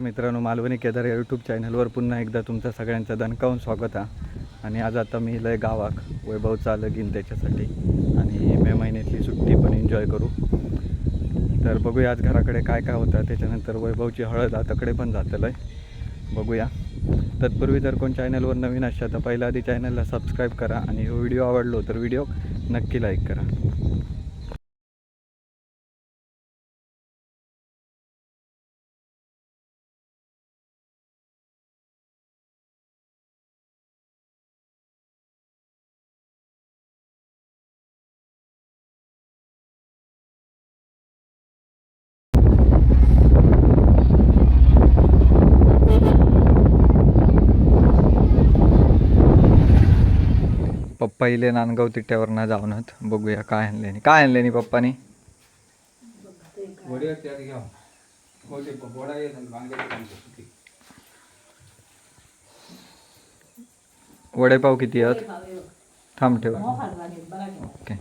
मित्रांनो मालवणी केदार या यूट्यूब चॅनलवर पुन्हा एकदा तुमचं सगळ्यांचं दणकावून स्वागत आहे. आणि आज आता मी लय गावाक वैभव चालक येईन त्याच्यासाठी. आणि मे महिन्यातली सुट्टी पण एन्जॉय करू. तर बघूया आज घराकडे काय काय होतं. त्याच्यानंतर वैभवची हळद आताकडे पण जातलं आहे बघूया. तत्पूर्वी जर कोण चॅनलवर नवीन असाल तर पहिल्या आधी चॅनलला सबस्क्राईब करा. आणि हो व्हिडिओ आवडलो तर व्हिडिओ नक्की लाईक करा. इले नांदगाव तिट्यावरनं जाऊनच बघूया काय आणले काय आणले नी पप्पानी? हो. वडेपाव किती आहेत? थांब ठेव. ओके.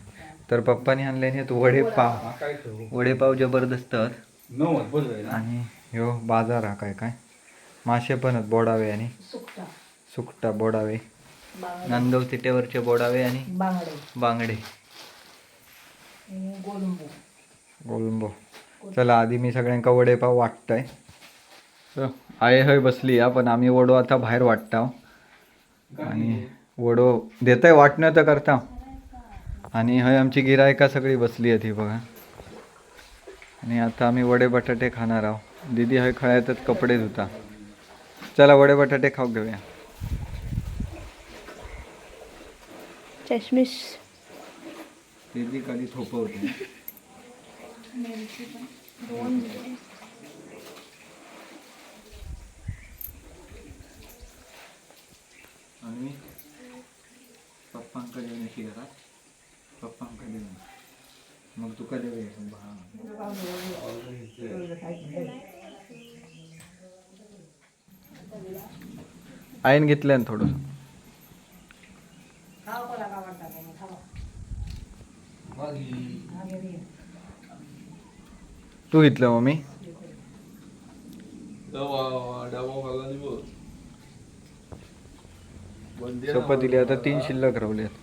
तर पप्पानी आणले आहेत वडेपाव. हा वडेपाव जबरदस्त आणि ह्यो बाजार हा काय काय? मासे पण आहेत बोडावे आणि सुकटा बोडावे. नांदव तिट्यावरचे बोडावे आणि बांगडे. बांगडे. गोलंबू. गोलंबो. चला आधी मी सगळ्यांका वडेपाव वाटतंय. आहे हय बसली हा पण आम्ही वडो आता बाहेर वाटताव आणि वडो देताय वाटणं तर करता. आणि हय आमची गिरायका सगळी बसली आहे ती बघा. आणि आता आम्ही वडे बटाटे खाणार आहोत. दीदी हय खळ्यातच कपडे धुता. चला वडे बटाटे खाऊ घेऊया. चष्मिश दीदी कधी थोपवते आणि पप्पांकडे येण्याची घरात पप्पांकडे येणं मग तू कधी येशील? हा. आईन घेतलं ना थोडं तू घेतलं मम्मी. दिली आता तीन शिल्लक रावल्यात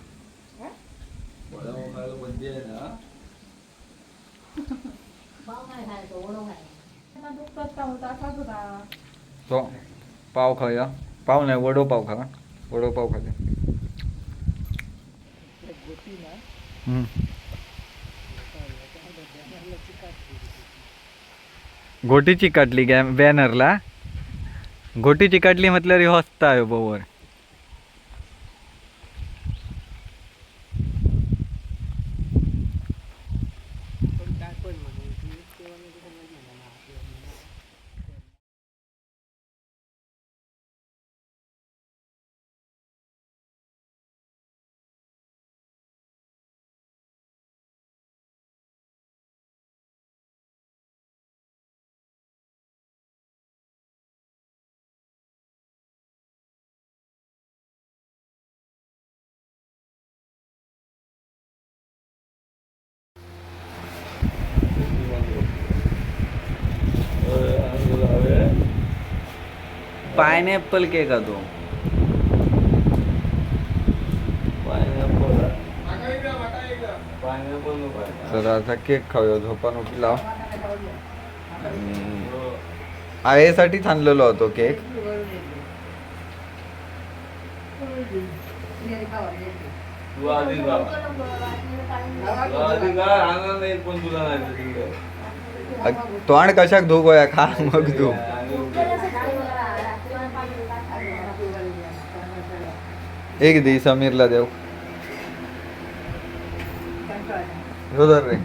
तो पाव खाऊया पाव नाही वडो पाव खा. वडो पाव खाते. घोटी काटली गॅ बॅनरला घोटी काटली म्हटल्यावर ह्यो हसता आहे हो, बोवर पायनॅपल केक हा तो. तर आता केक खाऊया. झोपान उठला. आईसाठीच आणलेलो होतो केक. तोंड कशाक धू गोया? खा मग धू. एक दी समीरला देव ह्यो धर रे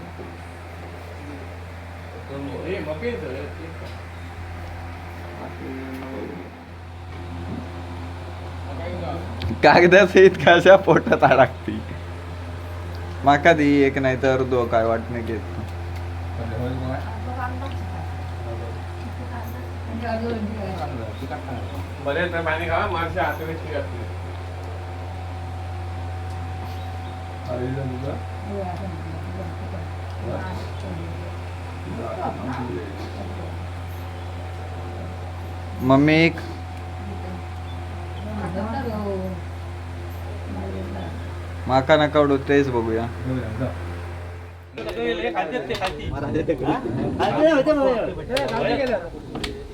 कागदासहित कशा पोटात अडकती माका दी एक नाही तर दो काय वाटणे घेत बरेच पाणी खा माणसं हाताने मम्मी एक माका नका आवडू तेच बघूया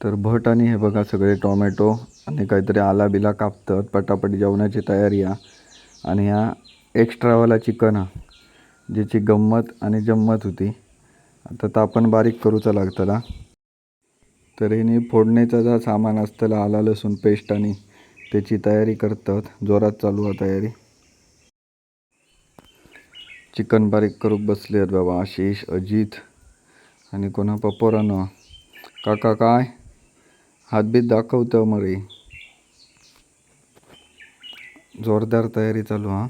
तर भट आणि हे बघा सगळे टोमॅटो आणि काहीतरी आला बिला कापतात पटापट जेवणाची तयारी आणि ह्या एक्स्ट्रावाला चिकन हा ज्याची गंमत आणि जम्मत होती. आता तापण बारीक करूचा लागतला. तर हिने फोडणीचा जा सामान असतला आला लसूण पेस्ट आणि त्याची तयारी करतात. जोरात चालू आहे तयारी. चिकन बारीक करूक बसले आहेत बाबा आशिष अजित आणि कोणा पपोरानं. काका काय? हातबीत दाखवतं मरे. जोरदार तयारी चालू हा.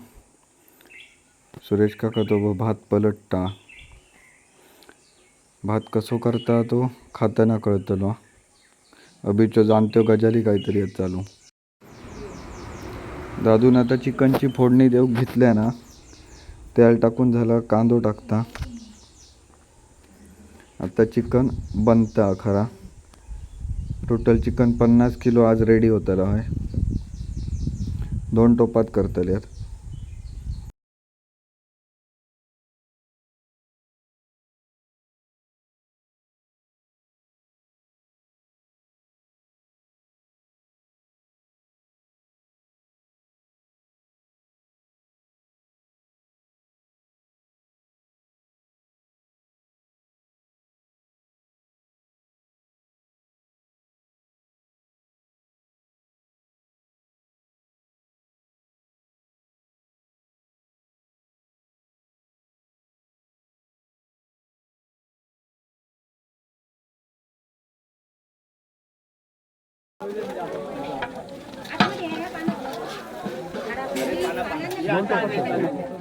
सुरेश काका तो भात पलटता. भात कसो करता तो खाताना कळतलो. अभिचो जाणत्यो गजाली काहीतरी येत चालू दादून आता चिकनची फोडणी देऊ घेतल्या ना तेल टाकून झालं कांदो टाकता. आता चिकन बनता खरा. टोटल चिकन पन्नास किलो आज रेडी होतलं हय. दोन टोपात करतले Gracias.